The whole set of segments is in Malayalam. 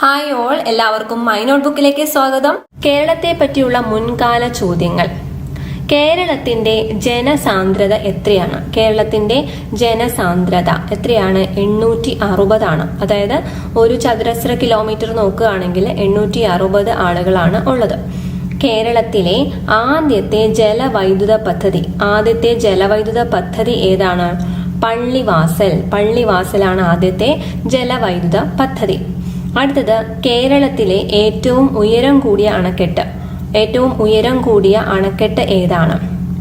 ഹായ് ഓൾ എല്ലാവർക്കും മൈ നോട്ട്ബുക്കിലേക്ക് സ്വാഗതം. കേരളത്തെ പറ്റിയുള്ള മുൻകാല ചോദ്യങ്ങൾ. കേരളത്തിന്റെ ജനസാന്ദ്രത എത്രയാണ്? കേരളത്തിന്റെ ജനസാന്ദ്രത എത്രയാണ്? എണ്ണൂറ്റി അറുപതാണ് അതായത് ഒരു ചതുരശ്ര കിലോമീറ്റർ നോക്കുകയാണെങ്കിൽ എണ്ണൂറ്റി അറുപത് ആളുകളാണ് ഉള്ളത്. കേരളത്തിലെ ആദ്യത്തെ ജലവൈദ്യുത പദ്ധതി ആദ്യത്തെ ജലവൈദ്യുത പദ്ധതി ഏതാണ്? പള്ളിവാസൽ. പള്ളിവാസലാണ് ആദ്യത്തെ ജലവൈദ്യുത പദ്ധതി. അടുത്തത് കേരളത്തിലെ ഏറ്റവും ഉയരം കൂടിയ അണക്കെട്ട്. ഏറ്റവും ഉയരം കൂടിയ അണക്കെട്ട് ഏതാണ്?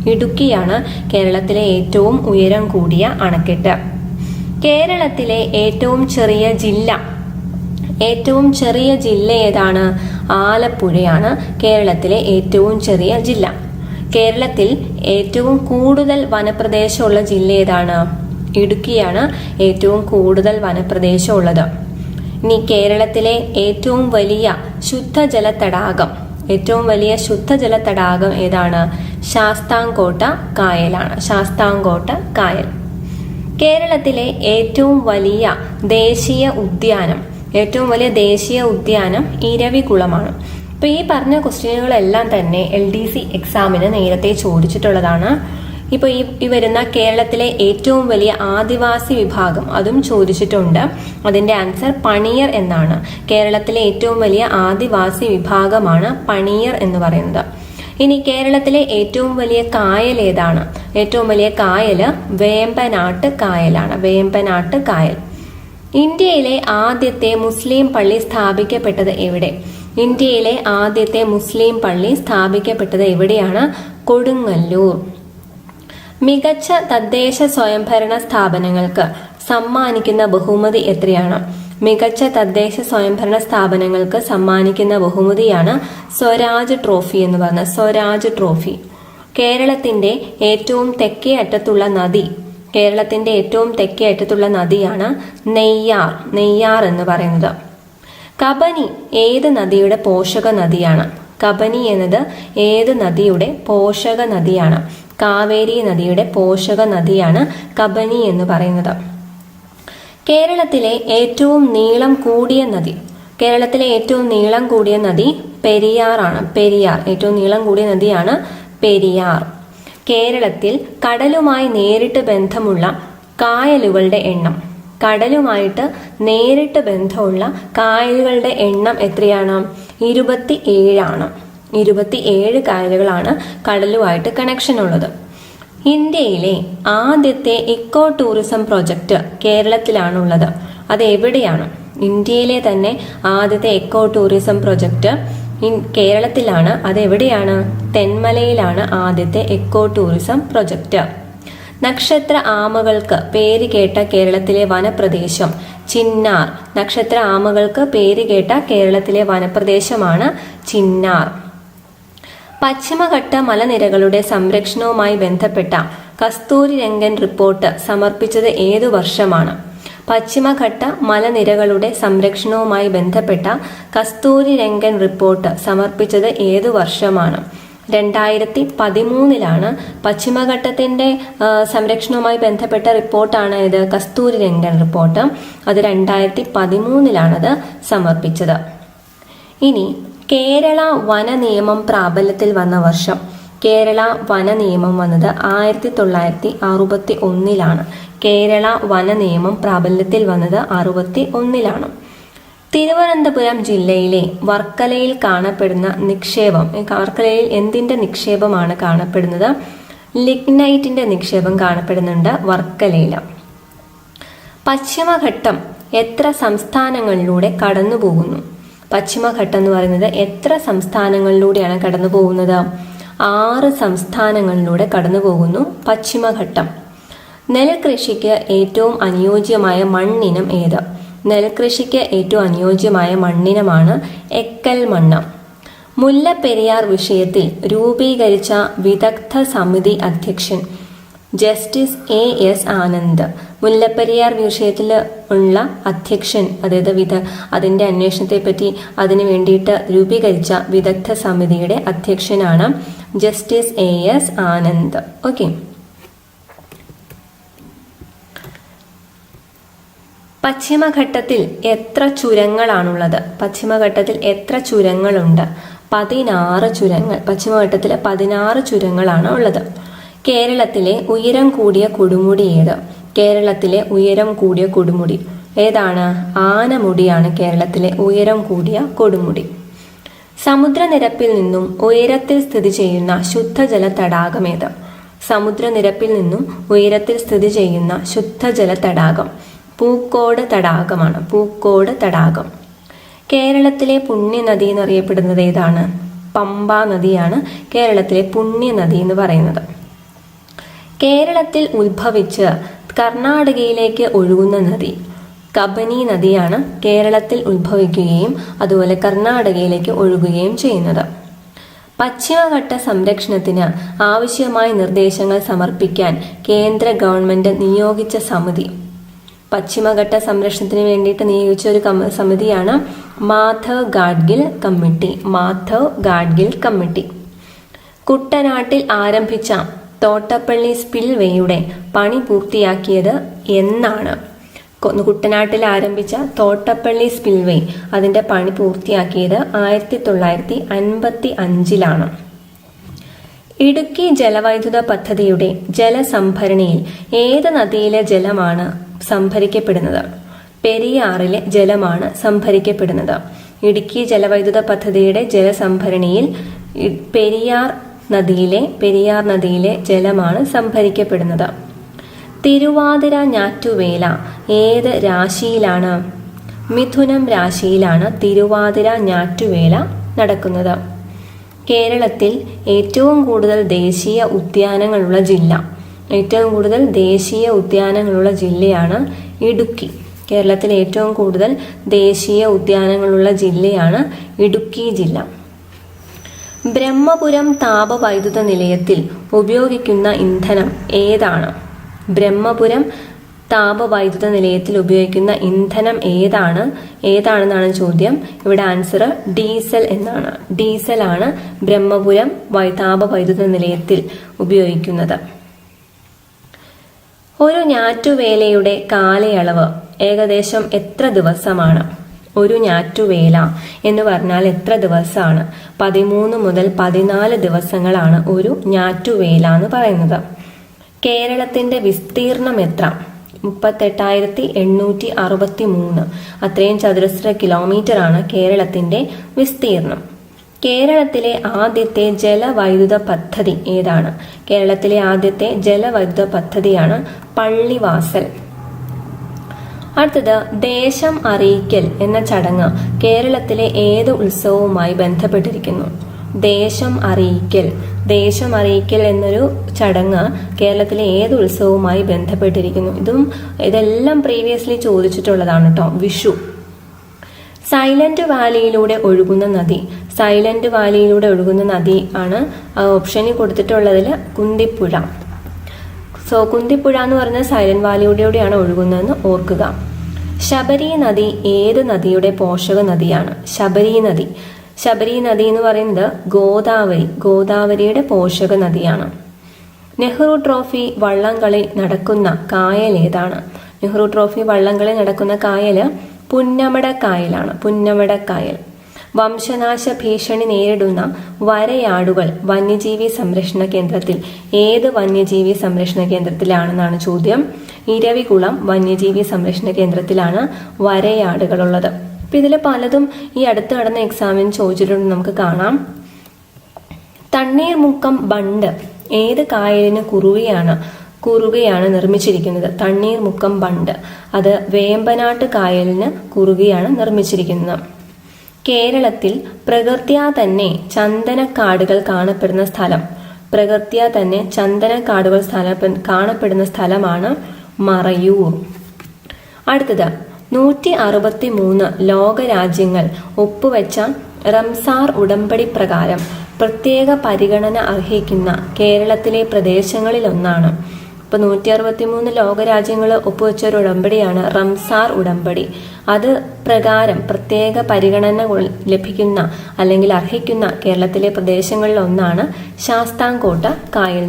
ഇടുക്കിയാണ് കേരളത്തിലെ ഏറ്റവും ഉയരം കൂടിയ അണക്കെട്ട്. കേരളത്തിലെ ഏറ്റവും ചെറിയ ജില്ല. ഏറ്റവും ചെറിയ ജില്ല ഏതാണ്? ആലപ്പുഴയാണ് കേരളത്തിലെ ഏറ്റവും ചെറിയ ജില്ല. കേരളത്തിൽ ഏറ്റവും കൂടുതൽ വനപ്രദേശമുള്ള ജില്ല ഏതാണ്? ഇടുക്കിയാണ് ഏറ്റവും കൂടുതൽ വനപ്രദേശമുള്ളത്. ഇനി കേരളത്തിലെ ഏറ്റവും വലിയ ശുദ്ധജല തടാകം ഏറ്റവും വലിയ ശുദ്ധജല തടാകം ഏതാണ്? ശാസ്താംകോട്ട കായലാണ്. ശാസ്താംകോട്ട കായൽ. കേരളത്തിലെ ഏറ്റവും വലിയ ദേശീയ ഉദ്യാനം ഏറ്റവും വലിയ ദേശീയ ഉദ്യാനം ഇരവികുളമാണ് അപ്പൊ ഈ പറഞ്ഞ ക്വസ്റ്റ്യനുകളെല്ലാം തന്നെ എൽ ഡി സി എക്സാമിന് നേരത്തെ ചോദിച്ചിട്ടുള്ളതാണ്. ഇപ്പൊ ഈ ഈ വരുന്ന കേരളത്തിലെ ഏറ്റവും വലിയ ആദിവാസി വിഭാഗം അതും ചോദിച്ചിട്ടുണ്ട്. അതിന്റെ ആൻസർ പണിയർ എന്നാണ്. കേരളത്തിലെ ഏറ്റവും വലിയ ആദിവാസി വിഭാഗമാണ് പണിയർ എന്ന് പറയുന്നത്. ഇനി കേരളത്തിലെ ഏറ്റവും വലിയ കായൽ ഏതാണ്? ഏറ്റവും വലിയ കായൽ വേമ്പനാട്ട് കായലാണ്. വേമ്പനാട്ട് കായൽ. ഇന്ത്യയിലെ ആദ്യത്തെ മുസ്ലിം പള്ളി സ്ഥാപിക്കപ്പെട്ടത് എവിടെ? ഇന്ത്യയിലെ ആദ്യത്തെ മുസ്ലിം പള്ളി സ്ഥാപിക്കപ്പെട്ടത് എവിടെയാണ്? കൊടുങ്ങല്ലൂർ. മികച്ച തദ്ദേശ സ്വയംഭരണ സ്ഥാപനങ്ങൾക്ക് സമ്മാനിക്കുന്ന ബഹുമതി എത്രയാണ്? മികച്ച തദ്ദേശ സ്വയംഭരണ സ്ഥാപനങ്ങൾക്ക് സമ്മാനിക്കുന്ന ബഹുമതിയാണ് സ്വരാജ് ട്രോഫി എന്ന് പറഞ്ഞ സ്വരാജ് ട്രോഫി. കേരളത്തിന്റെ ഏറ്റവും തെക്കേ അറ്റത്തുള്ള നദി കേരളത്തിന്റെ ഏറ്റവും തെക്കേ അറ്റത്തുള്ള നദിയാണ് നെയ്യാർ. നെയ്യാർ എന്ന് പറയുന്നത്. കബനി ഏത് നദിയുടെ പോഷക നദിയാണ്? കബനി എന്നത് ഏത് നദിയുടെ പോഷക നദിയാണ്? കാവേരി നദിയുടെ പോഷക നദിയാണ് കബനി എന്ന് പറയുന്നത്. കേരളത്തിലെ ഏറ്റവും നീളം കൂടിയ നദി കേരളത്തിലെ ഏറ്റവും നീളം കൂടിയ നദി പെരിയാറാണ്. പെരിയാർ ഏറ്റവും നീളം കൂടിയ നദിയാണ് പെരിയാർ. കേരളത്തിൽ കടലുമായി നേരിട്ട് ബന്ധമുള്ള കായലുകളുടെ എണ്ണം കടലുമായിട്ട് നേരിട്ട് ബന്ധമുള്ള കായലുകളുടെ എണ്ണം എത്രയാണ്? ഇരുപത്തി ഏഴാണ് ഇരുപത്തി ഏഴ് കായലുകളാണ് കടലുമായിട്ട് കണക്ഷൻ ഉള്ളത്. ഇന്ത്യയിലെ ആദ്യത്തെ ഇക്കോ ടൂറിസം പ്രൊജക്ട് കേരളത്തിലാണുള്ളത്. അത് എവിടെയാണ്? ഇന്ത്യയിലെ തന്നെ ആദ്യത്തെ എക്കോ ടൂറിസം പ്രൊജക്ട് കേരളത്തിലാണ്. അത് എവിടെയാണ്? തെന്മലയിലാണ് ആദ്യത്തെ എക്കോ ടൂറിസം പ്രൊജക്ട് നക്ഷത്ര ആമകൾക്ക് പേര് കേട്ട കേരളത്തിലെ വനപ്രദേശം ചിന്നാർ. നക്ഷത്ര ആമകൾക്ക് പേര് കേട്ട കേരളത്തിലെ വനപ്രദേശമാണ് ചിന്നാർ. പശ്ചിമഘട്ട മലനിരകളുടെ സംരക്ഷണവുമായി ബന്ധപ്പെട്ട കസ്തൂരി രംഗൻ റിപ്പോർട്ട് സമർപ്പിച്ചത് ഏതു വർഷമാണ്? പശ്ചിമഘട്ട മലനിരകളുടെ സംരക്ഷണവുമായി ബന്ധപ്പെട്ട കസ്തൂരി രംഗൻ റിപ്പോർട്ട് സമർപ്പിച്ചത് ഏതു വർഷമാണ്? രണ്ടായിരത്തി പതിമൂന്നിലാണ് പശ്ചിമഘട്ടത്തിന്റെ സംരക്ഷണവുമായി ബന്ധപ്പെട്ട റിപ്പോർട്ടാണ് ഇത് കസ്തൂരി രംഗൻ റിപ്പോർട്ട്. അത് രണ്ടായിരത്തി പതിമൂന്നിലാണത് സമർപ്പിച്ചത്. ഇനി കേരള വന നിയമം പ്രാബല്യത്തിൽ വന്ന വർഷം കേരള വന നിയമം വന്നത് ആയിരത്തി തൊള്ളായിരത്തി അറുപത്തി ഒന്നിലാണ് കേരള വന നിയമം പ്രാബല്യത്തിൽ വന്നത് അറുപത്തി ഒന്നിലാണ് തിരുവനന്തപുരം ജില്ലയിലെ വർക്കലയിൽ കാണപ്പെടുന്ന നിക്ഷേപം വർക്കലയിൽ എന്തിന്റെ നിക്ഷേപമാണ് കാണപ്പെടുന്നത്? ലിഗ്നൈറ്റിന്റെ നിക്ഷേപം കാണപ്പെടുന്നുണ്ട് വർക്കലയിൽ പശ്ചിമഘട്ടം എത്ര സംസ്ഥാനങ്ങളിലൂടെ കടന്നു പോകുന്നു പശ്ചിമഘട്ടം എന്ന് പറയുന്നത് എത്ര സംസ്ഥാനങ്ങളിലൂടെയാണ് കടന്നു പോകുന്നത് ആറ് സംസ്ഥാനങ്ങളിലൂടെ കടന്നു പോകുന്നു പശ്ചിമഘട്ടം. നെൽകൃഷിക്ക് ഏറ്റവും അനുയോജ്യമായ മണ്ണിനം ഏത്? നെൽകൃഷിക്ക് ഏറ്റവും അനുയോജ്യമായ മണ്ണിനമാണ് എക്കൽ മണ്ണ്. മുല്ലപ്പെരിയാർ വിഷയത്തിൽ രൂപീകരിച്ച വിദഗ്ധ സമിതി അധ്യക്ഷൻ justice A S Anand Mullaperiyar വിഷയത്തിൽ ഉള്ള അധ്യക്ഷൻ അതായത് വിദ അതിന്റെ അന്വേഷണത്തെ പറ്റി അതിനു വേണ്ടിയിട്ട് രൂപീകരിച്ച വിദഗ്ധ സമിതിയുടെ അധ്യക്ഷനാണ് justice A S Anand. Okay. പശ്ചിമഘട്ടത്തിൽ എത്ര ചുരങ്ങളാണുള്ളത്? പശ്ചിമഘട്ടത്തിൽ എത്ര ചുരങ്ങളുണ്ട്? പതിനാറ് ചുരങ്ങൾ പശ്ചിമഘട്ടത്തിലെ പതിനാറ് ചുരങ്ങളാണ് ഉള്ളത്. കേരളത്തിലെ ഉയരം കൂടിയ കൊടുമുടി ഏത് കേരളത്തിലെ ഉയരം കൂടിയ കൊടുമുടി. ഏതാണ്? ആനമുടിയാണ് കേരളത്തിലെ ഉയരം കൂടിയ കൊടുമുടി. സമുദ്രനിരപ്പിൽ നിന്നും ഉയരത്തിൽ സ്ഥിതി ചെയ്യുന്ന ശുദ്ധജല തടാകമേത് സമുദ്രനിരപ്പിൽ നിന്നും ഉയരത്തിൽ സ്ഥിതി ചെയ്യുന്ന ശുദ്ധജല തടാകം പൂക്കോട് തടാകമാണ്. പൂക്കോട് തടാകം. കേരളത്തിലെ പുണ്യനദി എന്നറിയപ്പെടുന്നത് ഏതാണ്? പമ്പ നദിയാണ് കേരളത്തിലെ പുണ്യനദി എന്ന് പറയുന്നത്. കേരളത്തിൽ ഉത്ഭവിച്ച് കർണാടകയിലേക്ക് ഒഴുകുന്ന നദി കബനി നദിയാണ് കേരളത്തിൽ ഉത്ഭവിക്കുകയും അതുപോലെ കർണാടകയിലേക്ക് ഒഴുകുകയും ചെയ്യുന്നത്. പശ്ചിമഘട്ട സംരക്ഷണത്തിന് ആവശ്യമായ നിർദ്ദേശങ്ങൾ സമർപ്പിക്കാൻ കേന്ദ്ര ഗവൺമെന്റ് നിയോഗിച്ച സമിതി. പശ്ചിമഘട്ട സംരക്ഷണത്തിന് വേണ്ടിയിട്ട് നിയോഗിച്ച ഒരു സമിതിയാണ് മാധവ് ഗാഡ്ഗിൽ കമ്മിറ്റി മാധവ് ഗാഡ്ഗിൽ കമ്മിറ്റി. കുട്ടനാട്ടിൽ ആരംഭിച്ച തോട്ടപ്പള്ളി സ്പിൽവേയുടെ പണി പൂർത്തിയാക്കിയത് എന്നാണ്. കുട്ടനാട്ടിൽ ആരംഭിച്ച തോട്ടപ്പള്ളി സ്പിൽവേ അതിന്റെ പണി പൂർത്തിയാക്കിയത് ആയിരത്തി തൊള്ളായിരത്തി അൻപത്തി അഞ്ചിലാണ് ഇടുക്കി ജലവൈദ്യുത പദ്ധതിയുടെ ജലസംഭരണിയിൽ ഏത് നദിയിലെ ജലമാണ് സംഭരിക്കപ്പെടുന്നത്? പെരിയാറിലെ ജലമാണ് സംഭരിക്കപ്പെടുന്നത്. ഇടുക്കി ജലവൈദ്യുത പദ്ധതിയുടെ ജലസംഭരണിയിൽ പെരിയാർ നദിയിലെ പെരിയാർ നദിയിലെ ജലമാണ് സംഭരിക്കപ്പെടുന്നത്. തിരുവാതിര ഞാറ്റുവേല ഏത് രാശിയിലാണ്? മിഥുനം രാശിയിലാണ് തിരുവാതിര ഞാറ്റുവേല നടക്കുന്നത്. കേരളത്തിൽ ഏറ്റവും കൂടുതൽ ദേശീയ ഉദ്യാനങ്ങളുള്ള ജില്ല. ഏറ്റവും കൂടുതൽ ദേശീയ ഉദ്യാനങ്ങളുള്ള ജില്ലയാണ് ഇടുക്കി. കേരളത്തിൽ ഏറ്റവും കൂടുതൽ ദേശീയ ഉദ്യാനങ്ങളുള്ള ജില്ലയാണ് ഇടുക്കി ജില്ല. ബ്രഹ്മപുരം താപവൈദ്യുത നിലയത്തിൽ ഉപയോഗിക്കുന്ന ഇന്ധനം ഏതാണ്? ബ്രഹ്മപുരം താപവൈദ്യുത നിലയത്തിൽ ഉപയോഗിക്കുന്ന ഇന്ധനം ഏതാണ്? ഏതാണെന്നാണ് ചോദ്യം. ഇവിടെ ആൻസർ ഡീസൽ എന്നാണ്. ഡീസൽ ആണ് ബ്രഹ്മപുരം താപവൈദ്യുത നിലയത്തിൽ ഉപയോഗിക്കുന്നത്. ഒരു ഞാറ്റുവേലയുടെ കാലയളവ് ഏകദേശം എത്ര ദിവസമാണ്? ഒരു ഞാറ്റുവേല എന്ന് പറഞ്ഞാൽ എത്ര ദിവസമാണ്? പതിമൂന്ന് മുതൽ പതിനാല് ദിവസങ്ങളാണ് ഒരു ഞാറ്റുവേല എന്ന് പറയുന്നത്. കേരളത്തിന്റെ വിസ്തീർണം എത്ര? മുപ്പത്തെട്ടായിരത്തി എണ്ണൂറ്റി അറുപത്തി മൂന്ന് അത്രയും ചതുരശ്ര കിലോമീറ്റർ ആണ് കേരളത്തിന്റെ വിസ്തീർണം. കേരളത്തിലെ ആദ്യത്തെ ജലവൈദ്യുത പദ്ധതി ഏതാണ്? കേരളത്തിലെ ആദ്യത്തെ ജലവൈദ്യുത പദ്ധതിയാണ് പള്ളിവാസൽ. അടുത്തത് ദേശം അറിയിക്കൽ എന്ന ചടങ്ങ് കേരളത്തിലെ ഏത് ഉത്സവവുമായി ബന്ധപ്പെട്ടിരിക്കുന്നു? ദേശം അറിയിക്കൽ. ദേശം അറിയിക്കൽ എന്നൊരു ചടങ്ങ് കേരളത്തിലെ ഏത് ഉത്സവവുമായി ബന്ധപ്പെട്ടിരിക്കുന്നു? ഇതും ഇതെല്ലാം പ്രീവിയസ്ലി ചോദിച്ചിട്ടുള്ളതാണ് കേട്ടോ. വിഷു. സൈലന്റ് വാലിയിലൂടെ ഒഴുകുന്ന നദി. സൈലന്റ് വാലിയിലൂടെ ഒഴുകുന്ന നദി ആണ് ഓപ്ഷനിൽ കൊടുത്തിട്ടുള്ളതിൽ കുന്തിപ്പുഴ. സോ കുന്തിപ്പുഴ എന്ന് പറഞ്ഞ സൈലന്റ് കൂടെയാണ് ഒഴുകുന്നതെന്ന് ഓർക്കുക. ശബരി നദി ഏത് നദിയുടെ പോഷക നദിയാണ്? ശബരി നദി. ശബരി നദി എന്ന് പറയുന്നത് ഗോദാവരി ഗോദാവരിയുടെ പോഷക നദിയാണ്. നെഹ്റു ട്രോഫി വള്ളംകളി നടക്കുന്ന കായൽ ഏതാണ്? നെഹ്റു ട്രോഫി വള്ളംകളി നടക്കുന്ന കായൽ പുന്നമട കായലാണ്. പുന്നമട കായൽ. വംശനാശ ഭീഷണി നേരിടുന്ന വരയാടുകൾ വന്യജീവി സംരക്ഷണ കേന്ദ്രത്തിൽ. ഏത് വന്യജീവി സംരക്ഷണ കേന്ദ്രത്തിലാണെന്നാണ് ചോദ്യം. ഇരവികുളം വന്യജീവി സംരക്ഷണ കേന്ദ്രത്തിലാണ് വരയാടുകളുള്ളത്. അപ്പൊ ഇതിൽ പലതും ഈ അടുത്ത് നടന്ന എക്സാമിന് ചോദിച്ചിട്ടുണ്ട്. നമുക്ക് കാണാം. തണ്ണീർമുക്കം ബണ്ട് ഏത് കായലിന് കുറുകയാണ് കുറുകയാണ് നിർമ്മിച്ചിരിക്കുന്നത്? തണ്ണീർമുക്കം ബണ്ട്. അത് വേമ്പനാട്ട് കായലിന് കുറുകയാണ് നിർമ്മിച്ചിരിക്കുന്നത്. കേരളത്തിൽ പ്രകൃത്യാ തന്നെ ചന്ദനക്കാടുകൾ കാണപ്പെടുന്ന സ്ഥലം. പ്രകൃത്യാ തന്നെ ചന്ദനക്കാടുകൾ സ്ഥല കാണപ്പെടുന്ന സ്ഥലമാണ് മറയൂർ. അടുത്തത് നൂറ്റി അറുപത്തി മൂന്ന് ലോകരാജ്യങ്ങൾ ഒപ്പുവെച്ച റംസാർ ഉടമ്പടി പ്രകാരം പ്രത്യേക പരിഗണന അർഹിക്കുന്ന കേരളത്തിലെ പ്രദേശങ്ങളിലൊന്നാണ് ഇപ്പൊ നൂറ്റി അറുപത്തി മൂന്ന് ലോകരാജ്യങ്ങൾ ഒപ്പുവെച്ച ഒരു ഉടമ്പടിയാണ് റംസാർ ഉടമ്പടി. അത് പ്രകാരം പ്രത്യേക പരിഗണന ലഭിക്കുന്ന അല്ലെങ്കിൽ അർഹിക്കുന്ന കേരളത്തിലെ പ്രദേശങ്ങളിൽ ഒന്നാണ് ശാസ്താംകോട്ട കായൽ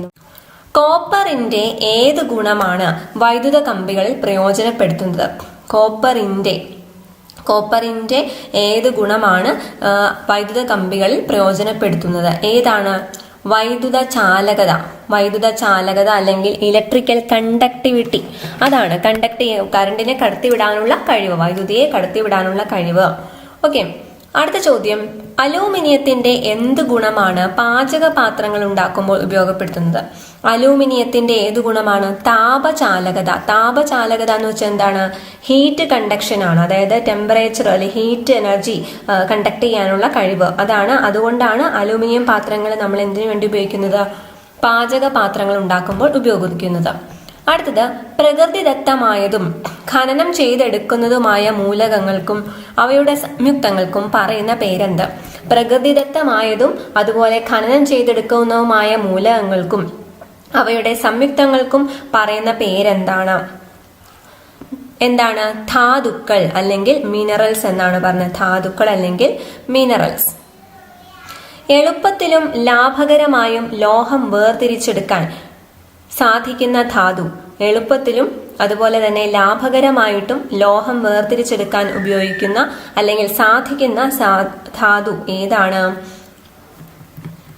കോപ്പറിന്റെ ഏത് ഗുണമാണ് വൈദ്യുത കമ്പികളിൽ പ്രയോജനപ്പെടുത്തുന്നത്? കോപ്പറിന്റെ കോപ്പറിന്റെ ഏത് ഗുണമാണ് വൈദ്യുത കമ്പികളിൽ പ്രയോജനപ്പെടുത്തുന്നത്? ഏതാണ്? വൈദ്യുത ചാലകത വൈദ്യുത ചാലകത അല്ലെങ്കിൽ ഇലക്ട്രിക്കൽ കണ്ടക്ടിവിറ്റി അതാണ് കണ്ടക്ട് കറണ്ടിനെ കടത്തിവിടാനുള്ള കഴിവ് വൈദ്യുതിയെ കടത്തിവിടാനുള്ള കഴിവ്. ഓക്കെ അടുത്ത ചോദ്യം. അലൂമിനിയത്തിന്റെ എന്ത് ഗുണമാണ് പാചക പാത്രങ്ങൾ ഉണ്ടാക്കുമ്പോൾ ഉപയോഗപ്പെടുത്തുന്നത്? അലൂമിനിയത്തിന്റെ ഏത് ഗുണമാണ്? താപചാലകത. താപചാലകത എന്ന് വെച്ചാൽ എന്താണ്? ഹീറ്റ് കണ്ടക്ഷൻ ആണ്. അതായത് ടെമ്പറേച്ചർ അല്ലെങ്കിൽ ഹീറ്റ് എനർജി കണ്ടക്ട് ചെയ്യാനുള്ള കഴിവ്. അതാണ്. അതുകൊണ്ടാണ് അലൂമിനിയം പാത്രങ്ങൾ നമ്മൾ എന്തിനു വേണ്ടി ഉപയോഗിക്കുന്നത്? പാചക പാത്രങ്ങൾ ഉണ്ടാക്കുമ്പോൾ ഉപയോഗിക്കുന്നത്. അടുത്തത് പ്രകൃതിദത്തമായതും ഖനനം ചെയ്തെടുക്കുന്നതുമായ മൂലകങ്ങൾക്കും അവയുടെ സംയുക്തങ്ങൾക്കും പറയുന്ന പേരെന്ത്? പ്രകൃതിദത്തമായതും അതുപോലെ ഖനനം ചെയ്തെടുക്കുന്നതുമായ മൂലകങ്ങൾക്കും അവയുടെ സംയുക്തങ്ങൾക്കും പറയുന്ന പേരെന്താണ്? എന്താണ്? ധാതുക്കൾ അല്ലെങ്കിൽ മിനറൽസ് എന്നാണ് പറഞ്ഞത്. ധാതുക്കൾ അല്ലെങ്കിൽ മിനറൽസ് എളുപ്പത്തിലും ലാഭകരമായും ലോഹം വേർതിരിച്ചെടുക്കാൻ സാധിക്കുന്ന ധാതു എളുപ്പത്തിലും അതുപോലെ തന്നെ ലാഭകരമായിട്ടും ലോഹം വേർതിരിച്ചെടുക്കാൻ ഉപയോഗിക്കുന്ന അല്ലെങ്കിൽ സാധിക്കുന്ന ധാതു ഏതാണ്?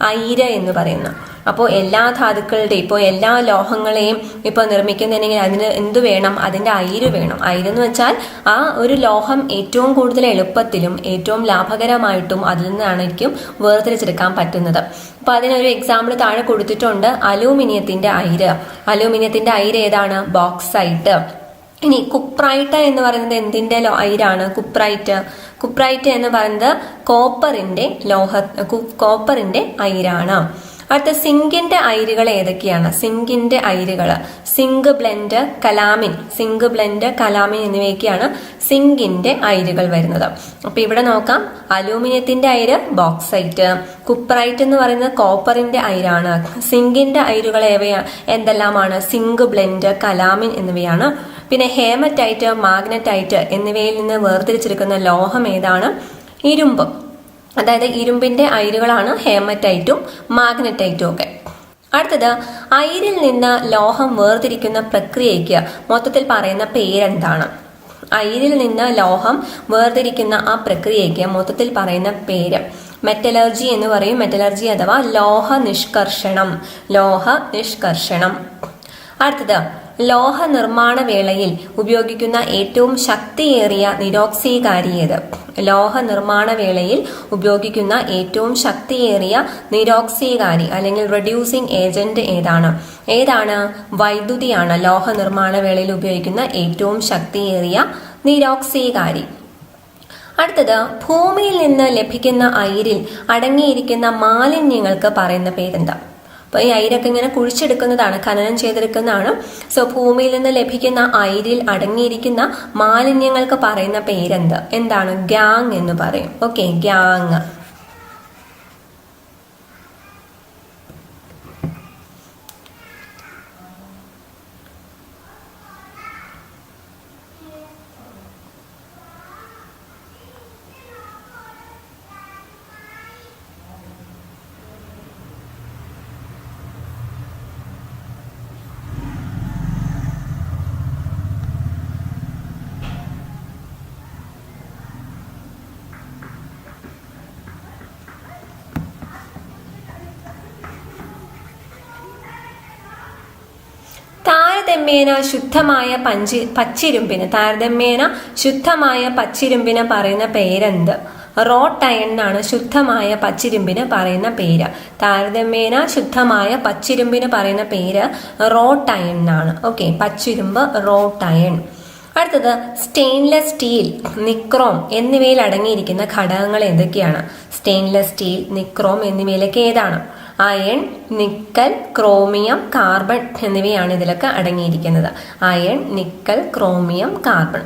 ഐര എന്ന് പറയുന്ന. അപ്പോൾ എല്ലാ ധാതുക്കളുടെ ഇപ്പോൾ എല്ലാ ലോഹങ്ങളെയും ഇപ്പോൾ നിർമ്മിക്കുന്നതിനെങ്കിൽ അതിന് എന്ത് വേണം? അതിന്റെ അയിര് വേണം. അയിരെന്ന് വെച്ചാൽ ആ ഒരു ലോഹം ഏറ്റവും കൂടുതൽ എളുപ്പത്തിലും ഏറ്റവും ലാഭകരമായിട്ടും അതിൽ നിന്നായിരിക്കും വേർതിരിച്ചെടുക്കാൻ പറ്റുന്നത്. അപ്പൊ അതിനൊരു എക്സാമ്പിൾ താഴെ കൊടുത്തിട്ടുണ്ട് അലൂമിനിയത്തിന്റെ അയിര്. അലൂമിനിയത്തിന്റെ അയിര് ഏതാണ്? ബോക്സൈറ്റ്. ഇനി കുപ്രൈറ്റ എന്ന് പറയുന്നത് എന്തിന്റെ ലോ- അയിരാണ്? കുപ്രൈറ്റ്. കുപ്രൈറ്റ് എന്ന് പറയുന്നത് കോപ്പറിന്റെ ലോഹ കോപ്പറിന്റെ അയിരാണ്. അടുത്ത സിങ്കിന്റെ അയിരുകൾ ഏതൊക്കെയാണ്? സിങ്കിന്റെ അയിരുകൾ zinc blende calamine. Zinc blende calamine എന്നിവയൊക്കെയാണ് സിങ്കിന്റെ അയിരുകൾ വരുന്നത്. അപ്പൊ ഇവിടെ നോക്കാം. അലൂമിനിയത്തിന്റെ അയിര് ബോക്സൈറ്റ്. കുപ്രൈറ്റ് എന്ന് പറയുന്നത് കോപ്പറിന്റെ അയിരാണ്. സിങ്കിന്റെ അയിരുകൾ ഏവയാ എന്തെല്ലാമാണ്? സിങ്ക് ബ്ലെൻഡ് കലാമിൻ എന്നിവയാണ്. പിന്നെ ഹേമറ്റൈറ്റ് മാഗ്നറ്റൈറ്റ് എന്നിവയിൽ നിന്ന് വേർതിരിച്ചിരിക്കുന്ന ലോഹം ഏതാണ്? ഇരുമ്പ്. അതായത് ഇരുമ്പിന്റെ അയിരുകളാണ് ഹേമറ്റൈറ്റും മാഗ്നറ്റൈറ്റും ഒക്കെ. അടുത്തത് അയിരിൽ നിന്ന് ലോഹം വേർതിരിക്കുന്ന പ്രക്രിയയ്ക്ക് മൊത്തത്തിൽ പറയുന്ന പേരെന്താണ്? അയിരിൽ നിന്ന് ലോഹം വേർതിരിക്കുന്ന ആ പ്രക്രിയയ്ക്ക് മൊത്തത്തിൽ പറയുന്ന പേര്. മെറ്റലർജി എന്ന് പറയും. മെറ്റലർജി അഥവാ ലോഹ നിഷ്കർഷണം ലോഹ നിഷ്കർഷണം അടുത്തത് ലോഹ നിർമ്മാണ വേളയിൽ ഉപയോഗിക്കുന്ന ഏറ്റവും ശക്തിയേറിയ നിരോക്സീകാരി ഏത് ലോഹ നിർമ്മാണ വേളയിൽ ഉപയോഗിക്കുന്ന ഏറ്റവും ശക്തിയേറിയ നിരോക്സീകാരി അല്ലെങ്കിൽ റെഡ്യൂസിംഗ് ഏജന്റ് ഏതാണ്? ഏതാണ്? വൈദ്യുതിയാണ് ലോഹ നിർമ്മാണ വേളയിൽ ഉപയോഗിക്കുന്ന ഏറ്റവും ശക്തിയേറിയ നിരോക്സീകാരി. അടുത്തത് ഭൂമിയിൽ നിന്ന് ലഭിക്കുന്ന അയിരിൽ അടങ്ങിയിരിക്കുന്ന മാലിന്യങ്ങൾക്ക് പറയുന്ന പേരെന്താ? അപ്പൊ ഈ അയിരൊക്കെ ഇങ്ങനെ കുഴിച്ചെടുക്കുന്നതാണ് ഖനനം ചെയ്തെടുക്കുന്നതാണ്. സോ ഭൂമിയിൽ നിന്ന് ലഭിക്കുന്ന അയിരിൽ അടങ്ങിയിരിക്കുന്ന മാലിന്യങ്ങൾക്ക് പറയുന്ന പേരെന്ത്? എന്താണ്? ഗ്യാങ് എന്ന് പറയും. Okay gangue. താരതമ്യേന ശുദ്ധമായ പഞ്ചി പച്ചിരുമ്പിന് താരതമ്യേന ശുദ്ധമായ പച്ചിരുമ്പിന് പറയുന്ന പേരെന്ത്? റോട്ട് അയൺ എന്നാണ് ശുദ്ധമായ പച്ചിരുമ്പിന് പറയുന്ന പേര്. താരതമ്യേന ശുദ്ധമായ പച്ചിരുമ്പിന് പറയുന്ന പേര് റോട്ട് അയൺ എന്നാണ്. ഓക്കെ പച്ചിരുമ്പ് റോട്ട് അയൺ. അടുത്തത് സ്റ്റെയിൻലെസ് സ്റ്റീൽ നിക്രോം എന്നിവയിൽ അടങ്ങിയിരിക്കുന്ന ഘടകങ്ങൾ എന്തൊക്കെയാണ്? സ്റ്റെയിൻലെസ് സ്റ്റീൽ നിക്രോം എന്നിവയിലൊക്കെ ഏതാണ്? അയൺ നിക്കൽ ക്രോമിയം കാർബൺ എന്നിവയാണ് ഇതിലൊക്കെ അടങ്ങിയിരിക്കുന്നത്. Iron nickel chromium carbon.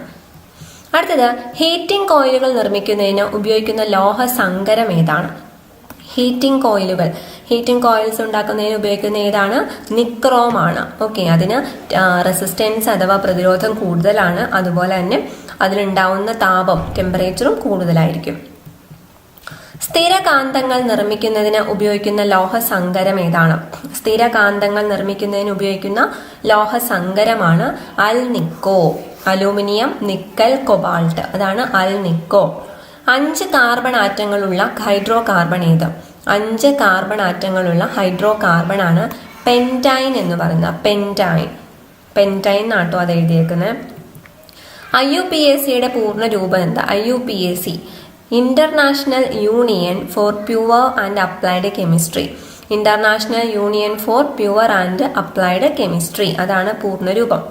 അടുത്തത് ഹീറ്റിംഗ് കോയിലുകൾ നിർമ്മിക്കുന്നതിന് ഉപയോഗിക്കുന്ന ലോഹ സങ്കരം ഏതാണ്? ഹീറ്റിംഗ് കോയിലുകൾ. ഹീറ്റിംഗ് കോയിൽസ് ഉണ്ടാക്കുന്നതിന് ഉപയോഗിക്കുന്ന ഏതാണ്? നിക്രോം ആണ്. ഓക്കെ അതിന് റെസിസ്റ്റൻസ് അഥവാ പ്രതിരോധം കൂടുതലാണ്. അതുപോലെ തന്നെ അതിലുണ്ടാവുന്ന താപം ടെമ്പറേച്ചറും കൂടുതലായിരിക്കും. സ്ഥിരകാന്തങ്ങൾ നിർമ്മിക്കുന്നതിന് ഉപയോഗിക്കുന്ന ലോഹസങ്കരം ഏതാണ്? സ്ഥിരകാന്തങ്ങൾ നിർമ്മിക്കുന്നതിന് ഉപയോഗിക്കുന്ന ലോഹസങ്കരമാണ് അൽ നിക്കോ. Aluminium nickel cobalt. അതാണ് അൽ നിക്കോ. അഞ്ച് കാർബൺ ആറ്റങ്ങളുള്ള ഹൈഡ്രോ കാർബൺ ഏത്? അഞ്ച് കാർബൺ ആറ്റങ്ങളുള്ള ഹൈഡ്രോ കാർബൺ ആണ് പെന്റൈൻ എന്ന് പറയുന്നത്. പെന്റൈൻ. പെന്റൈൻ എന്നാട്ടോ അത് എഴുതിയേക്കുന്നത് ഐ യു പി എസ് സിയുടെ പൂർണ രൂപം എന്താ? I U P S C. International union for pure and applied chemistry international union for pure and applied chemistry അതാണ് പൂർണരൂപം.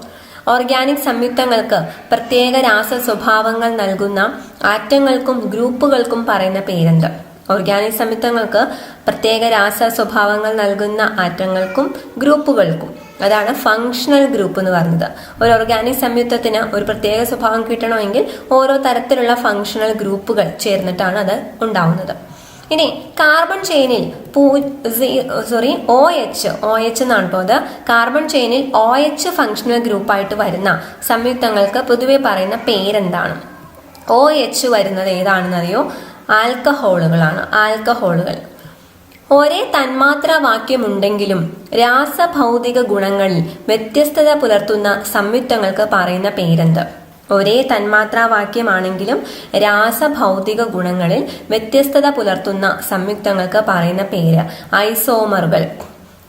ഓർഗാനിക് സംയുക്തങ്ങൾക്ക് പ്രത്യേക രാസ സ്വഭാവങ്ങൾ നൽകുന്ന ആറ്റങ്ങൾക്കും ഗ്രൂപ്പുകൾക്കും പറയുന്ന പേരെന്ത്? ഓർഗാനിക് സംയുക്തങ്ങൾക്ക് പ്രത്യേക രാസ സ്വഭാവങ്ങൾ നൽകുന്ന ആറ്റങ്ങൾക്കും ഗ്രൂപ്പുകൾക്കും. അതാണ് ഫങ്ഷണൽ ഗ്രൂപ്പ് എന്ന് പറയുന്നത് ഒരു ഓർഗാനിക് സംയുക്തത്തിന് ഒരു പ്രത്യേക സ്വഭാവം കിട്ടണമെങ്കിൽ ഓരോ തരത്തിലുള്ള ഫങ്ഷണൽ ഗ്രൂപ്പുകൾ ചേർന്നിട്ടാണ് അത് ഉണ്ടാവുന്നത്. ഇനി കാർബൺ ചെയിനിൽ പൂ sorry O H O H എന്നാണ് അത്. കാർബൺ ചെയിനിൽ ഒ എച്ച് ഫങ്ഷണൽ ഗ്രൂപ്പായിട്ട് വരുന്ന സംയുക്തങ്ങൾക്ക് പൊതുവെ പറയുന്ന പേരെന്താണ്? ഒ എച്ച് വരുന്നത് ഏതാണെന്നറിയോ? ആൽക്കഹോളുകളാണ് ആൽക്കഹോളുകൾ. ഒരേ തന്മാത്ര വാക്യമുണ്ടെങ്കിലും രാസഭൗതിക ഗുണങ്ങളിൽ വ്യത്യസ്തത പുലർത്തുന്ന സംയുക്തങ്ങൾക്ക് പറയുന്ന പേരെന്ത്? ഒരേ തന്മാത്രാ വാക്യമാണെങ്കിലും രാസഭൗതിക ഗുണങ്ങളിൽ വ്യത്യസ്തത പുലർത്തുന്ന സംയുക്തങ്ങൾക്ക് പറയുന്ന പേര് ഐസോമറുകൾ.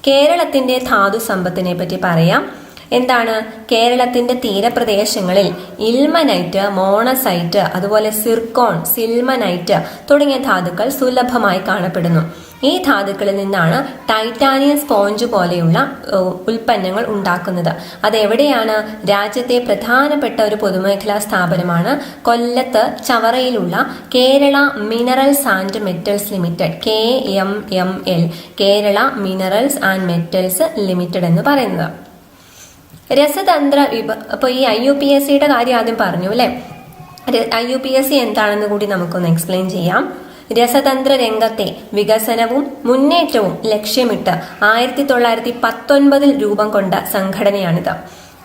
കേരളത്തിന്റെ ധാതു സമ്പത്തിനെ പറ്റി പറയാം. എന്താണ്? കേരളത്തിന്റെ തീരപ്രദേശങ്ങളിൽ ഇൽമനൈറ്റ് മോണസൈറ്റ് അതുപോലെ സിർക്കോൺ സിൽമനൈറ്റ് തുടങ്ങിയ ധാതുക്കൾ സുലഭമായി കാണപ്പെടുന്നു. ഈ ധാതുക്കളിൽ നിന്നാണ് ടൈറ്റാനിയം സ്പോഞ്ച് പോലെയുള്ള ഉൽപ്പന്നങ്ങൾ ഉണ്ടാക്കുന്നത്. അതെവിടെയാണ്? രാജ്യത്തെ പ്രധാനപ്പെട്ട ഒരു പൊതുമേഖലാ സ്ഥാപനമാണ് കൊല്ലത്ത് ചവറയിലുള്ള Kerala minerals and metals limited K M M L Kerala minerals and metals limited എന്ന് പറയുന്നത്. രസതന്ത്ര വിഭ അപ്പോൾ ഈ ഐ യു പി എസ് സിയുടെ കാര്യം ആദ്യം പറഞ്ഞു അല്ലേ? I U P S C എന്താണെന്ന് കൂടി നമുക്കൊന്ന് എക്സ്പ്ലെയിൻ ചെയ്യാം. രസതന്ത്ര രംഗത്തെ വികസനവും മുന്നേറ്റവും ലക്ഷ്യമിട്ട് ആയിരത്തി തൊള്ളായിരത്തി പത്തൊൻപതിൽ രൂപം കൊണ്ട സംഘടനയാണിത്.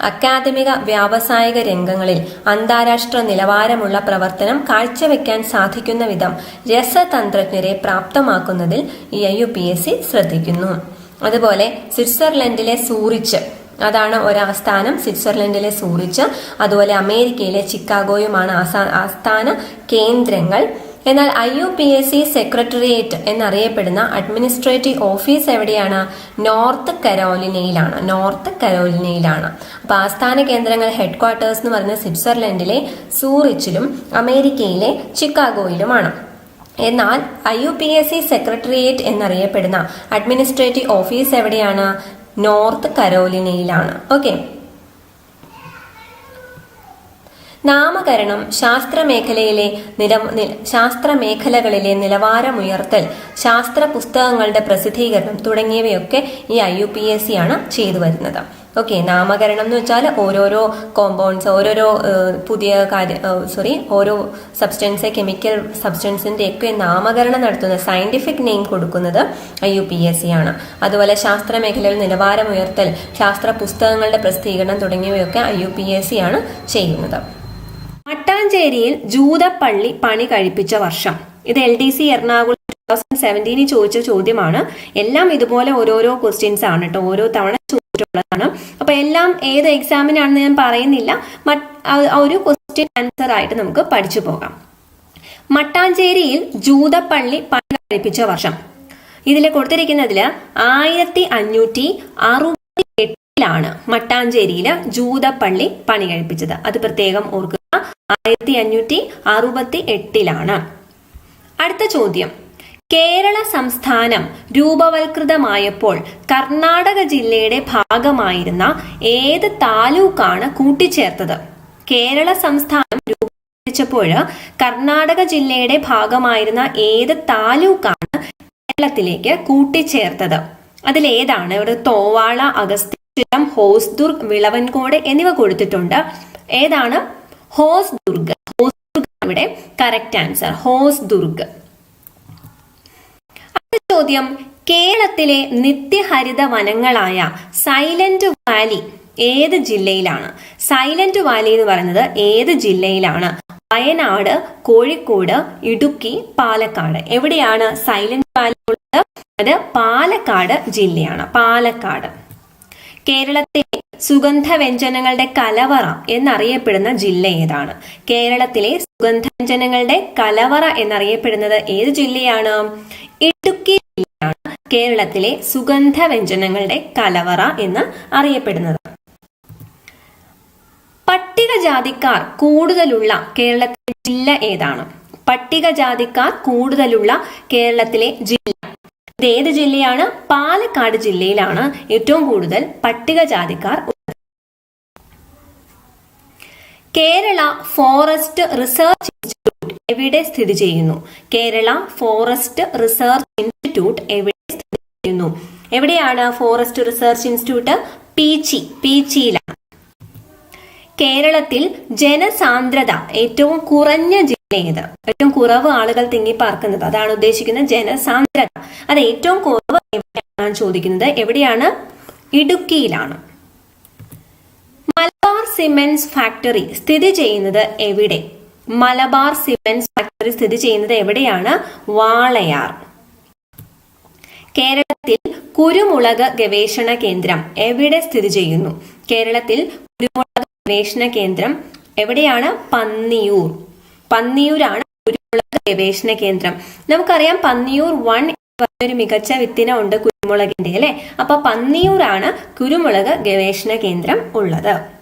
അക്കാദമിക വ്യാവസായിക രംഗങ്ങളിൽ അന്താരാഷ്ട്ര നിലവാരമുള്ള പ്രവർത്തനം കാഴ്ചവെക്കാൻ സാധിക്കുന്ന വിധം രസതന്ത്രജ്ഞരെ പ്രാപ്തമാക്കുന്നതിൽ ഈ I U P S C ശ്രദ്ധിക്കുന്നു. അതുപോലെ സ്വിറ്റ്സർലൻഡിലെ സൂറിച്ച് അതാണ് ഒരാസ്ഥാനം സ്വിറ്റ്സർലൻഡിലെ സൂറിച്ച് അതുപോലെ അമേരിക്കയിലെ ചിക്കാഗോയുമാണ് ആസ്ഥാന കേന്ദ്രങ്ങൾ. എന്നാൽ I U P S C secretariat എന്നറിയപ്പെടുന്ന അഡ്മിനിസ്ട്രേറ്റീവ് ഓഫീസ് എവിടെയാണ്? നോർത്ത് കരോലിനയിലാണ്. നോർത്ത് കരോലിനയിലാണ്. അപ്പൊ ആസ്ഥാന കേന്ദ്രങ്ങൾ ഹെഡ് ക്വാർട്ടേഴ്സ് എന്ന് പറയുന്നത് സ്വിറ്റ്സർലൻഡിലെ സൂറിച്ചിലും അമേരിക്കയിലെ ചിക്കാഗോയിലുമാണ്. എന്നാൽ I U P S C secretariat എന്നറിയപ്പെടുന്ന അഡ്മിനിസ്ട്രേറ്റീവ് ഓഫീസ് എവിടെയാണ്? നോർത്ത് കരോലിനയിലാണ്. ഓക്കെ. നാമകരണം ശാസ്ത്രമേഖലയിലെ നില ശാസ്ത്രമേഖലകളിലെ നിലവാരമുയർത്തൽ ശാസ്ത്ര പുസ്തകങ്ങളുടെ പ്രസിദ്ധീകരണം തുടങ്ങിയവയൊക്കെ ഈ I U P S C ആണ് ചെയ്തു വരുന്നത്. ഓക്കെ നാമകരണം എന്ന് വെച്ചാൽ ഓരോരോ കോമ്പൗണ്ട്സ് ഓരോരോ പുതിയ കാര്യ സോറി ഓരോ സബ്സ്റ്റൻസ് കെമിക്കൽ സബ്സ്റ്റൻസിന്റെ ഒക്കെ നാമകരണം നടത്തുന്ന സയന്റിഫിക് നെയിം കൊടുക്കുന്നത് I U P S C ആണ്. അതുപോലെ ശാസ്ത്ര മേഖലയിൽ നിലവാരം ഉയർത്തൽ ശാസ്ത്ര പുസ്തകങ്ങളുടെ പ്രസിദ്ധീകരണം തുടങ്ങിയവയൊക്കെ I U P S C ആണ് ചെയ്യുന്നത്. മട്ടാഞ്ചേരിയിൽ ജൂതപ്പള്ളി പണി കഴിപ്പിച്ച വർഷം. ഇത് L D C Ernakulam thousand സെവന്റീനിൽ ചോദിച്ച ചോദ്യമാണ്. എല്ലാം ഇതുപോലെ ഓരോരോ ക്വസ്റ്റ്യൻസ് ആണ് കേട്ടോ ഓരോ തവണ ചോദിച്ചിട്ടുള്ളതാണ് അപ്പൊ എല്ലാം ഏത് എക്സാമിനാണെന്ന് ഞാൻ പറയുന്നില്ല. ഒരു ക്വസ്റ്റ്യൻ ആൻസർ ആയിട്ട് നമുക്ക് പഠിച്ചു പോകാം. മട്ടാഞ്ചേരിയിൽ ജൂതപ്പള്ളി പണി കഴിപ്പിച്ച വർഷം. ഇതിൽ കൊടുത്തിരിക്കുന്നതിൽ ആയിരത്തി അഞ്ഞൂറ്റി അറുപത്തി എട്ടിലാണ് മട്ടാഞ്ചേരിയിൽ ജൂതപ്പള്ളി പണി കഴിപ്പിച്ചത്. അത് പ്രത്യേകം ഓർക്കുക. ആയിരത്തി അഞ്ഞൂറ്റി അറുപത്തി എട്ടിലാണ് അടുത്ത ചോദ്യം. കേരള സംസ്ഥാനം രൂപവൽകൃതമായപ്പോൾ കർണാടക ജില്ലയുടെ ഭാഗമായിരുന്ന ഏത് താലൂക്കാണ് കൂട്ടിച്ചേർത്തത്? കേരള സംസ്ഥാനം രൂപീകരിച്ചപ്പോൾ കർണാടക ജില്ലയുടെ ഭാഗമായിരുന്ന ഏത് താലൂക്കാണ് കേരളത്തിലേക്ക് കൂട്ടിച്ചേർത്തത്? അതിലേതാണ് ഇവിടെ തോവാള അഗസ്ത്യം ഹോസ്ദുർഗ് വിളവൻകോട് എന്നിവ കൊടുത്തിട്ടുണ്ട്. ഏതാണ്? ഹോസ്ദുർഗ്. ഹോസ്ദുർഗ് ഇവിടെ കറക്റ്റ് ആൻസർ ഹോസ്ദുർഗ്. ചോദ്യം. കേരളത്തിലെ നിത്യഹരിത വനങ്ങളായ സൈലന്റ് വാലി ഏത് ജില്ലയിലാണ്? സൈലന്റ് വാലി എന്ന് പറയുന്നത് ഏത് ജില്ലയിലാണ്? വയനാട് കോഴിക്കോട് ഇടുക്കി പാലക്കാട്. എവിടെയാണ് സൈലന്റ് വാലി ഉള്ളത്? അത് പാലക്കാട് ജില്ലയാണ്. പാലക്കാട്. കേരളത്തിലെ സുഗന്ധ വ്യഞ്ജനങ്ങളുടെ കലവറ എന്നറിയപ്പെടുന്ന ജില്ല ഏതാണ്? കേരളത്തിലെ സുഗന്ധ വ്യഞ്ജനങ്ങളുടെ കലവറ എന്നറിയപ്പെടുന്നത് ഏത് ജില്ലയാണ്? ഇടുക്കി ജില്ലയാണ് കേരളത്തിലെ സുഗന്ധ വ്യഞ്ജനങ്ങളുടെ കലവറ എന്ന് അറിയപ്പെടുന്നത്. പട്ടികജാതിക്കാർ കൂടുതലുള്ള കേരളത്തിലെ ജില്ല ഏതാണ്? പട്ടികജാതിക്കാർ കൂടുതലുള്ള കേരളത്തിലെ ജില്ല. ഇത് ഏത് ജില്ലയാണ്? പാലക്കാട് ജില്ലയിലാണ് ഏറ്റവും കൂടുതൽ പട്ടികജാതിക്കാർ ഉള്ളത്. കേരള ഫോറസ്റ്റ് റിസർച്ച് എവിടെ സ്ഥിതി ചെയ്യുന്നു? കേരള ഫോറസ്റ്റ് റിസർച്ച് ഇൻസ്റ്റിറ്റ്യൂട്ട് എവിടെ സ്ഥിതി ചെയ്യുന്നു? എവിടെയാണ് ഫോറസ്റ്റ് റിസർച്ച് ഇൻസ്റ്റിറ്റ്യൂട്ട്? പീച്ചി പീച്ചിയിലാണ്. കേരളത്തിൽ ജനസാന്ദ്രത ഏറ്റവും കുറഞ്ഞ ജില്ല ഏത്? ഏറ്റവും കുറവ് ആളുകൾ തിങ്ങിപ്പാർക്കുന്നത്. അതാണ് ഉദ്ദേശിക്കുന്നത് ജനസാന്ദ്രത. അത് ഏറ്റവും കുറവ് എവിടെയാണ് ചോദിക്കുന്നത്? എവിടെയാണ്? ഇടുക്കിയിലാണ്. മലബാർ സിമെന്റ്സ് ഫാക്ടറി സ്ഥിതി ചെയ്യുന്നത് എവിടെ? മലബാർ സിമെന്റ് ഫാക്ടറി സ്ഥിതി ചെയ്യുന്നത് എവിടെയാണ്? വാളയാർ. കേരളത്തിൽ കുരുമുളക് ഗവേഷണ കേന്ദ്രം എവിടെ സ്ഥിതി ചെയ്യുന്നു? കേരളത്തിൽ കുരുമുളക് ഗവേഷണ കേന്ദ്രം എവിടെയാണ്? പന്നിയൂർ. പന്നിയൂരാണ് കുരുമുളക് ഗവേഷണ കേന്ദ്രം. നമുക്കറിയാം പന്നിയൂർ വൺ ഒരു മികച്ച വിത്തിന ഉണ്ട് കുരുമുളകിന്റെ അല്ലെ? അപ്പൊ പന്നിയൂരാണ് കുരുമുളക് ഗവേഷണ കേന്ദ്രം ഉള്ളത്.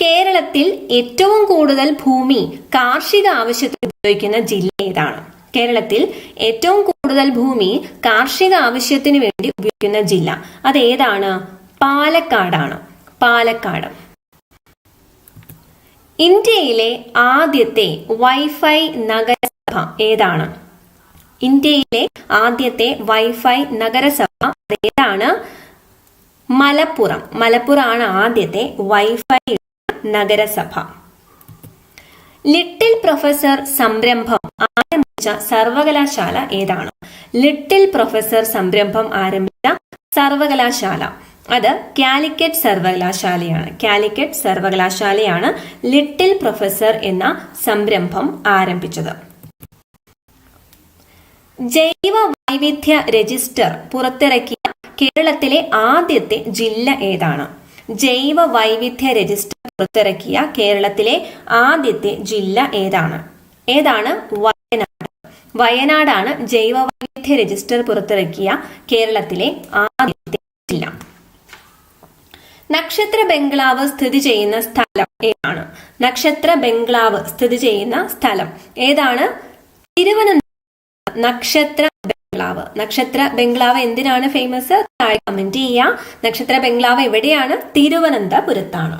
കേരളത്തിൽ ഏറ്റവും കൂടുതൽ ഭൂമി കാർഷിക ആവശ്യത്തിന് ഉപയോഗിക്കുന്ന ജില്ല ഏതാണ്? കേരളത്തിൽ ഏറ്റവും കൂടുതൽ ഭൂമി കാർഷിക ആവശ്യത്തിന് വേണ്ടി ഉപയോഗിക്കുന്ന ജില്ല അത് ഏതാണ് പാലക്കാടാണ്. പാലക്കാട്. ഇന്ത്യയിലെ ആദ്യത്തെ വൈഫൈ നഗരസഭ ഏതാണ്? ഇന്ത്യയിലെ ആദ്യത്തെ വൈഫൈ നഗരസഭ ഏതാണ് മലപ്പുറം. മലപ്പുറമാണ് ആദ്യത്തെ വൈഫൈ നഗരസഭ. ലിറ്റിൽ പ്രൊഫസർ സംരംഭം ആരംഭിച്ച സർവകലാശാല ഏതാണ്? ലിറ്റിൽ പ്രൊഫസർ സംരംഭം ആരംഭിച്ച സർവകലാശാല. അത് കാലിക്കറ്റ് സർവകലാശാലയാണ്. കാലിക്കറ്റ് സർവകലാശാലയാണ് ലിറ്റിൽ പ്രൊഫസർ എന്ന സംരംഭം ആരംഭിച്ചത്. ജൈവ വൈവിധ്യ രജിസ്റ്റർ പുറത്തിറക്കിയ കേരളത്തിലെ ആദ്യത്തെ ജില്ല ഏതാണ്? ജൈവ വൈവിധ്യ രജിസ്റ്റർ പുറത്തിറക്കിയ കേരളത്തിലെ ആദ്യത്തെ ജില്ല ഏതാണ്? ഏതാണ് വയനാട്? വയനാടാണ് ജൈവ വൈവിധ്യ രജിസ്റ്റർ പുറത്തിറക്കിയ കേരളത്തിലെ ആദ്യത്തെ ജില്ല. നക്ഷത്ര ബംഗ്ലാവ് സ്ഥിതി ചെയ്യുന്ന സ്ഥലം ഏതാണ്? നക്ഷത്ര ബംഗ്ലാവ് സ്ഥിതി ചെയ്യുന്ന സ്ഥലം ഏതാണ്? തിരുവനന്തപുരം നക്ഷത്ര ബംഗ്ലാവ്. നക്ഷത്ര ബംഗ്ലാവ് എന്തിനാണ് ഫേമസ് താഴെ കമന്റ് ചെയ്യാം. നക്ഷത്ര ബംഗ്ലാവ് എവിടെയാണ്? തിരുവനന്തപുരത്താണ്.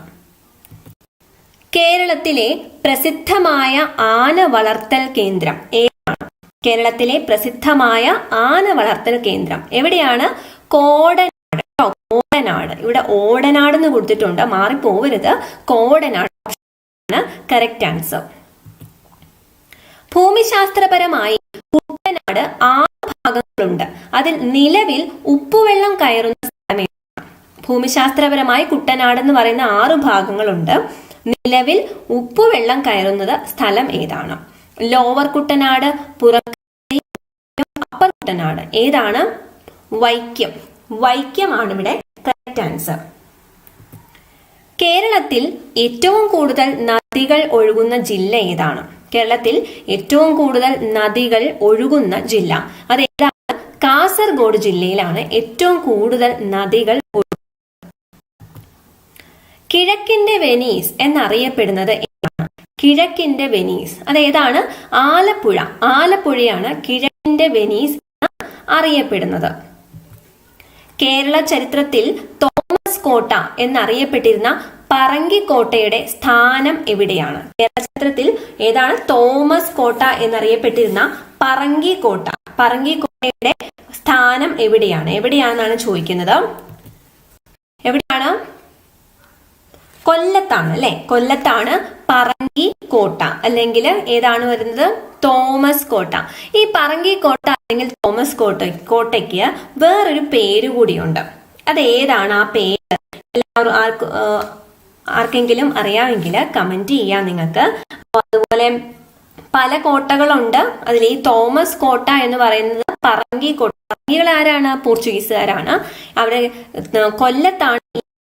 കേരളത്തിലെ പ്രസിദ്ധമായ ആന വളർത്തൽ കേന്ദ്രം ഏതാണ്? കേരളത്തിലെ പ്രസിദ്ധമായ ആന വളർത്തൽ കേന്ദ്രം എവിടെയാണ്? കോടനാട്. കോടനാട്. ഇവിടെ ഓടനാട് എന്ന് കൊടുത്തിട്ടുണ്ട്. മാറിപ്പോവരുത്. കോടനാട്. കറക്റ്റ് ആൻസർ ഭൂമിശാസ്ത്രപരമായി കുട്ടനാട് ആറ് ഭാഗങ്ങളുണ്ട്. അതിൽ നിലവിൽ ഉപ്പുവെള്ളം കയറുന്ന സ്ഥലമേ ഭൂമിശാസ്ത്രപരമായി കുട്ടനാട് എന്ന് പറയുന്ന ആറ് ഭാഗങ്ങളുണ്ട്. നിലവിൽ ഉപ്പുവെള്ളം കയറുന്നത് സ്ഥലം ഏതാണ്? Lower Kuttanad upper Kuttanad. ഏതാണ്? വൈക്കം. വൈക്കമാണ് ഇവിടെ കറക്റ്റ് ആൻസർ കേരളത്തിൽ ഏറ്റവും കൂടുതൽ നദികൾ ഒഴുകുന്ന ജില്ല ഏതാണ്? കേരളത്തിൽ ഏറ്റവും കൂടുതൽ നദികൾ ഒഴുകുന്ന ജില്ല. അത് ഏതാണ് കാസർഗോഡ് ജില്ലയിലാണ് ഏറ്റവും കൂടുതൽ നദികൾ കിഴക്കിന്റെ വെനീസ് എന്നറിയപ്പെടുന്നത് കിഴക്കിന്റെ വെനീസ്. അതേതാണ്? ആലപ്പുഴ. ആലപ്പുഴയാണ് കിഴക്കിന്റെ വെനീസ് എന്ന് അറിയപ്പെടുന്നത് കേരള ചരിത്രത്തിൽ തോമസ് കോട്ട എന്നറിയപ്പെട്ടിരുന്ന പറങ്കിക്കോട്ടയുടെ സ്ഥാനം എവിടെയാണ്? കേരളചരിത്രത്തിൽ ഏതാണ് തോമസ് കോട്ട എന്നറിയപ്പെട്ടിരുന്ന പറങ്കിക്കോട്ട. പറങ്കിക്കോട്ടയുടെ സ്ഥാനം എവിടെയാണ്? എവിടെയാണെന്നാണ് ചോദിക്കുന്നത്. എവിടെയാണ്? കൊല്ലത്താണ് അല്ലെ? കൊല്ലത്താണ് പറങ്കി കോട്ട അല്ലെങ്കിൽ ഏതാണ് വരുന്നത്? തോമസ് കോട്ട. ഈ പറങ്കി കോട്ട അല്ലെങ്കിൽ തോമസ് കോട്ട കോട്ടയ്ക്ക് വേറൊരു പേര് കൂടിയുണ്ട്. അത് ഏതാണ് ആ പേര്? എല്ലാവരും ആർക്കും ആർക്കെങ്കിലും അറിയാമെങ്കിൽ കമന്റ് ചെയ്യാം നിങ്ങൾക്ക്. അതുപോലെ പല കോട്ടകളുണ്ട്. അതിൽ ഈ തോമസ് കോട്ട എന്ന് പറയുന്നത് പറങ്കി കോട്ട. പറങ്കികൾ ആരാണ്? പോർച്ചുഗീസുകാരാണ്. അവിടെ കൊല്ലത്താണ്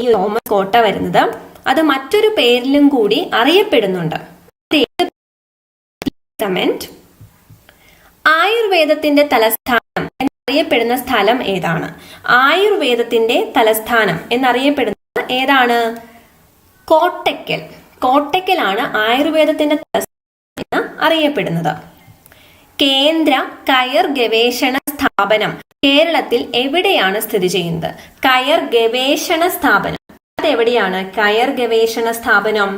ഈ തോമസ് കോട്ട വരുന്നത്. അത് മറ്റൊരു പേരിലും കൂടി അറിയപ്പെടുന്നുണ്ട്. കമന്റ് ആയുർവേദത്തിന്റെ തലസ്ഥാനം എന്നറിയപ്പെടുന്ന സ്ഥലം ഏതാണ്? ആയുർവേദത്തിന്റെ തലസ്ഥാനം എന്നറിയപ്പെടുന്ന ഏതാണ്? കോട്ടയ്ക്കൽ. കോട്ടയ്ക്കലാണ് ആയുർവേദത്തിന്റെ എന്ന് അറിയപ്പെടുന്നത്. കേന്ദ്ര കയർ ഗവേഷണ സ്ഥാപനം കേരളത്തിൽ എവിടെയാണ് സ്ഥിതി ചെയ്യുന്നത്? കയർ ഗവേഷണ സ്ഥാപനം. അത് എവിടെയാണ് കയർ ഗവേഷണ സ്ഥാപനം.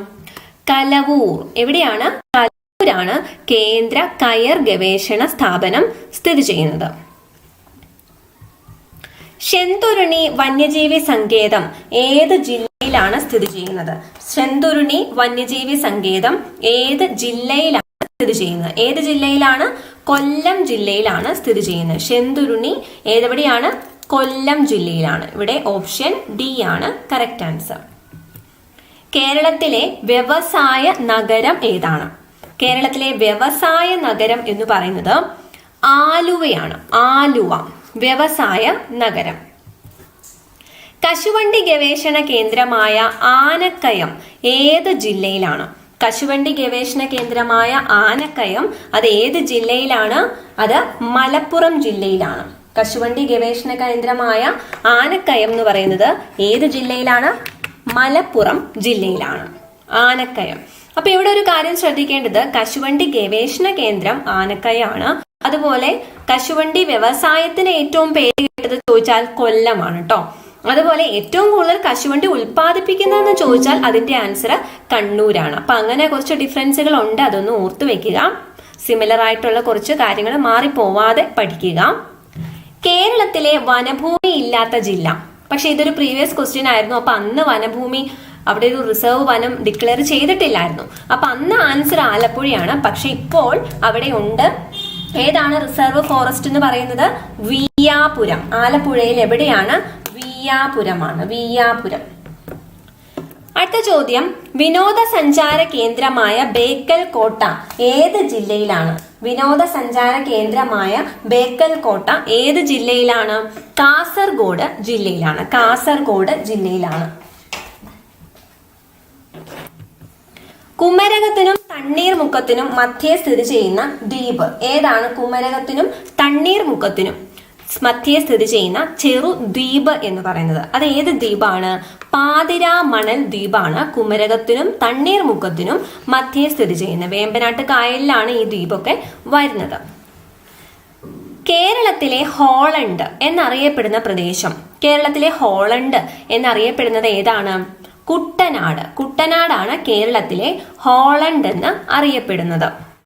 കലവൂർ. എവിടെയാണ്? കലവൂരാണ് കേന്ദ്ര കയർ ഗവേഷണ സ്ഥാപനം സ്ഥിതി ചെയ്യുന്നത്. ശെന്തുരുണി വന്യജീവി സങ്കേതം. ഏത് ജില്ലയിലാണ് സ്ഥിതി ചെയ്യുന്നത്? ശെന്തുരുണി വന്യജീവി സങ്കേതം ഏത് ജില്ലയിലാണ് സ്ഥിതി ചെയ്യുന്നത്? ഏത് ജില്ലയിലാണ്? കൊല്ലം ജില്ലയിലാണ് സ്ഥിതി ചെയ്യുന്നത്. ശെന്തുരുണി ഏതെവിടെയാണ്? കൊല്ലം ജില്ലയിലാണ്. ഇവിടെ ഓപ്ഷൻ ഡി ആണ്. Correct answer. കേരളത്തിലെ വ്യവസായ നഗരം ഏതാണ്? കേരളത്തിലെ വ്യവസായ നഗരം എന്ന് പറയുന്നത് ആലുവയാണ്. ആലുവ. വ്യവസായ നഗരം. കശുവണ്ടി ഗവേഷണ കേന്ദ്രമായ ആനക്കയം ഏത് ജില്ലയിലാണ്? കശുവണ്ടി ഗവേഷണ കേന്ദ്രമായ ആനക്കയം അത് ഏത് ജില്ലയിലാണ്? അത് മലപ്പുറം ജില്ലയിലാണ്. കശുവണ്ടി ഗവേഷണ കേന്ദ്രമായ ആനക്കയം എന്ന് പറയുന്നത് ഏത് ജില്ലയിലാണ്? മലപ്പുറം ജില്ലയിലാണ്. ആനക്കയം. അപ്പൊ ഇവിടെ ഒരു കാര്യം ശ്രദ്ധിക്കേണ്ടത്. കശുവണ്ടി ഗവേഷണ കേന്ദ്രം ആനക്കയാണ്. അതുപോലെ കശുവണ്ടി വ്യവസായത്തിന് ഏറ്റവും പേര് കേട്ടത് ചോദിച്ചാൽ കൊല്ലമാണ് കേട്ടോ അതുപോലെ ഏറ്റവും കൂടുതൽ കശുവണ്ടി ഉൽപ്പാദിപ്പിക്കുന്നതെന്ന് ചോദിച്ചാൽ അതിന്റെ ആൻസർ കണ്ണൂരാണ്. അപ്പൊ അങ്ങനെ കുറച്ച് ഡിഫറൻസുകൾ ഉണ്ട് അതൊന്ന് ഓർത്തു വെക്കുക. സിമിലർ ആയിട്ടുള്ള കുറച്ച് കാര്യങ്ങൾ മാറിപ്പോവാതെ പഠിക്കുക. കേരളത്തിലെ വനഭൂമി ഇല്ലാത്ത ജില്ല. പക്ഷെ ഇതൊരു പ്രീവിയസ് ക്വസ്റ്റ്യൻ ആയിരുന്നു. അപ്പൊ അന്ന് വനഭൂമി അവിടെ ഒരു റിസർവ് വനം ഡിക്ലെയർ ചെയ്തിട്ടില്ലായിരുന്നു. അപ്പൊ അന്ന് ആൻസർ ആലപ്പുഴയാണ്. പക്ഷെ ഇപ്പോൾ അവിടെ ഉണ്ട് ഏതാണ് റിസർവ് ഫോറസ്റ്റ് എന്ന് പറയുന്നത്? വിയാപുരം. ആലപ്പുഴയിൽ എവിടെയാണ്? വിയാപുരമാണ്. വിയാപുരം. അടുത്ത ചോദ്യം. വിനോദസഞ്ചാര കേന്ദ്രമായ ബേക്കൽ കോട്ട ഏത് ജില്ലയിലാണ്? വിനോദസഞ്ചാര കേന്ദ്രമായ ബേക്കൽ കോട്ട ഏത് ജില്ലയിലാണ്? കാസർഗോഡ് ജില്ലയിലാണ്. കാസർഗോഡ് ജില്ലയിലാണ്. കുമരകത്തിനും തണ്ണീർമുക്കത്തിനും മധ്യേ സ്ഥിതി ചെയ്യുന്ന ദ്വീപ്. ഏതാണ് കുമരകത്തിനും തണ്ണീർമുക്കത്തിനും മധ്യേ സ്ഥിതി ചെയ്യുന്ന ചെറു ദ്വീപ് എന്ന് പറയുന്നത്? അത് ഏത് ദ്വീപാണ്? പാതിര മണൽ ദ്വീപാണ്. കുമരകത്തിനും തണ്ണീർമുക്കത്തിനും മധ്യേ സ്ഥിതി ചെയ്യുന്നത് വേമ്പനാട്ട് കായലിലാണ് ഈ ദ്വീപൊക്കെ വരുന്നത്. കേരളത്തിലെ ഹോളണ്ട് എന്നറിയപ്പെടുന്ന പ്രദേശം. കേരളത്തിലെ ഹോളണ്ട് എന്നറിയപ്പെടുന്നത് ഏതാണ്? കുട്ടനാട്. കുട്ടനാടാണ് കേരളത്തിലെ ഹോളണ്ട് എന്ന് അറിയപ്പെടുന്നത്.